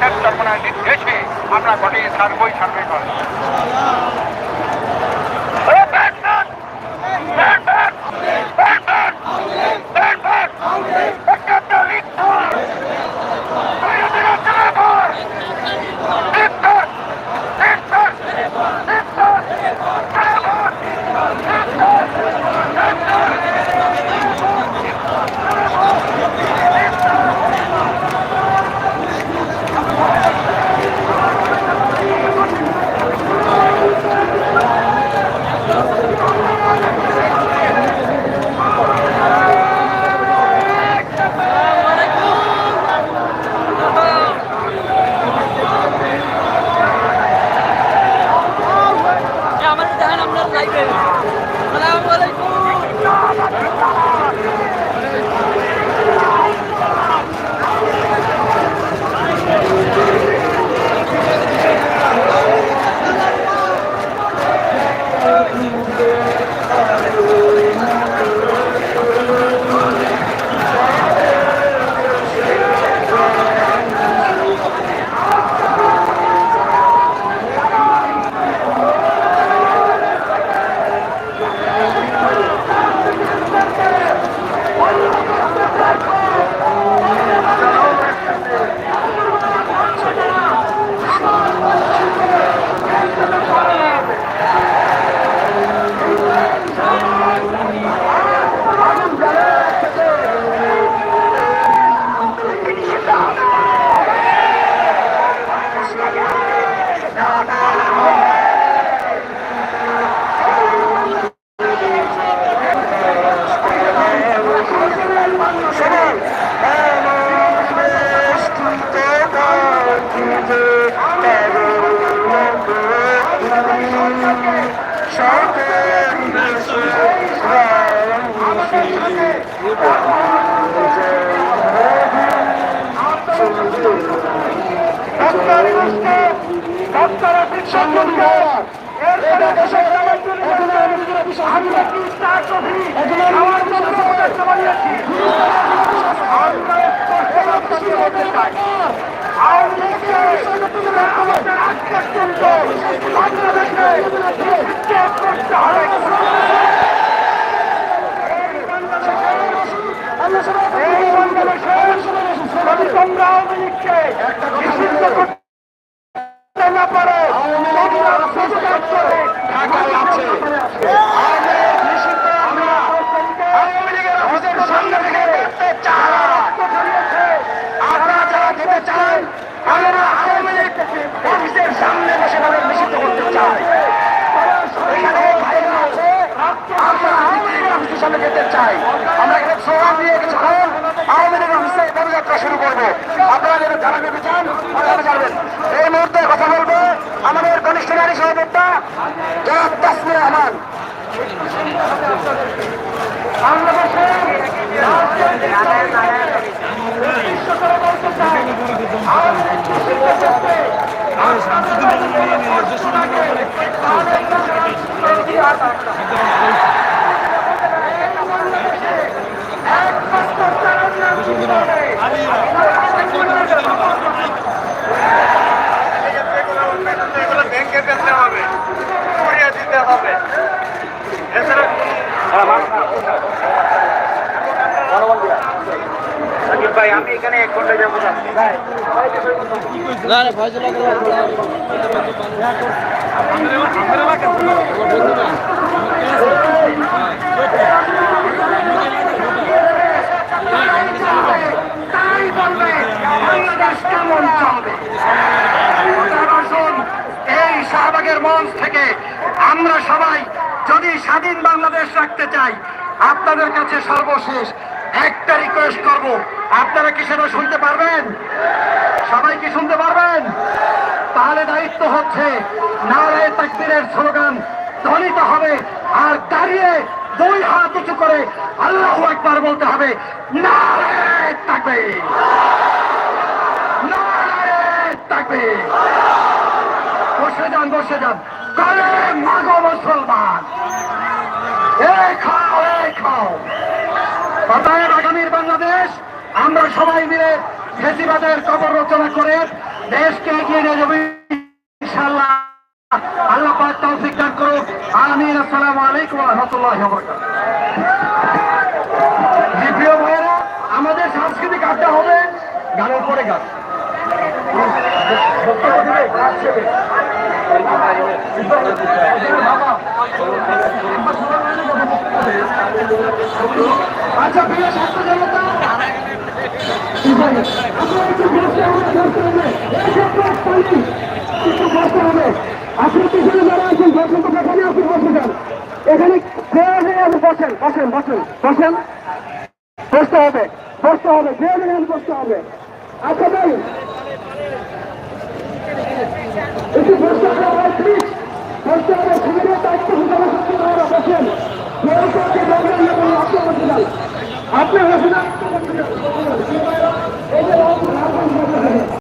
নেত্রকোনার নির্দেশে আমরা ঘটিয়ে ছাড়বই ছাড়বে করে। আমাদের তোমরা আওয়ামী লীগকে নিষিদ্ধ করতে না পারো তোমরা প্রতিবাদ করে ঢাকায় আছে আওয়ামী লীগের অফিসের আপনারা যারা যেতে আমরা আওয়ামী লীগ অফিসের সামনে বসে তাদের নিষিদ্ধ করতে চাই এখানে ভাইরা আছে আমরা সামনে যেতে চাই। আমরা এখানে স্লোগান দিয়ে কিছুক্ষণ আওয়ামী লীগের অফিসে পদযাত্রা শুরু করব। আপনারা যেটা জানা যেতে চান? আপনারা জানবেন এই মুহূর্তে কথা বলব আমাদের কনিষ্ঠ নারী সভাপতি জনাব তাসমির রহমান ব্যাংকে ভাই আমি এখানে এক ঘণ্টা যাব তাই বলবে বাংলাদেশ কেমন চলবে এই শাহবাগের মঞ্চ থেকে আমরা সবাই যদি স্বাধীন বাংলাদেশ রাখতে চাই আপনাদের কাছে সর্বশেষ একটা রিকোয়েস্ট করব। আপনারা কি সেটা শুনতে পারবেন? সবাই কি শুনতে পারবেন? তাহলে দায়িত্ব হচ্ছে নারায় তাকবীরের স্লোগান, ধ্বনিত হবে আর দাঁড়িয়ে দুই হাত উঁচু করে আল্লাহ একবার বলতে হবে, নারায় তাকবীর। বসে যান বসে যান। কলে মাগো মুসলমান। এ খাও এ খাও। বাংলাদেশ আমরা সবাই মিলে ফেসিবাদের কবর রচনা করে দেশকে এগিয়ে নিয়ে যাবে, ইনশাআল্লাহ। আল্লাহ পাক তৌফিক দান করুক। আমিন। আসসালামু আলাইকুম রাহমাতুল্লাহি প্রিয় ভাইয়েরা, আমাদের সাংস্কৃতিক আড্ডা হবে গানের পরে গান। আচ্ছা প্রিয় ছাত্র জনতা আপনি পিছনে যারা আছেন দর্শক এখানে আপনি বসে যান এখানে বসেন বসেন বসেন বসেন। বসতে হবে বসতে হবে বসতে হবে। আচ্ছা ভাই। একটু বসতে হবে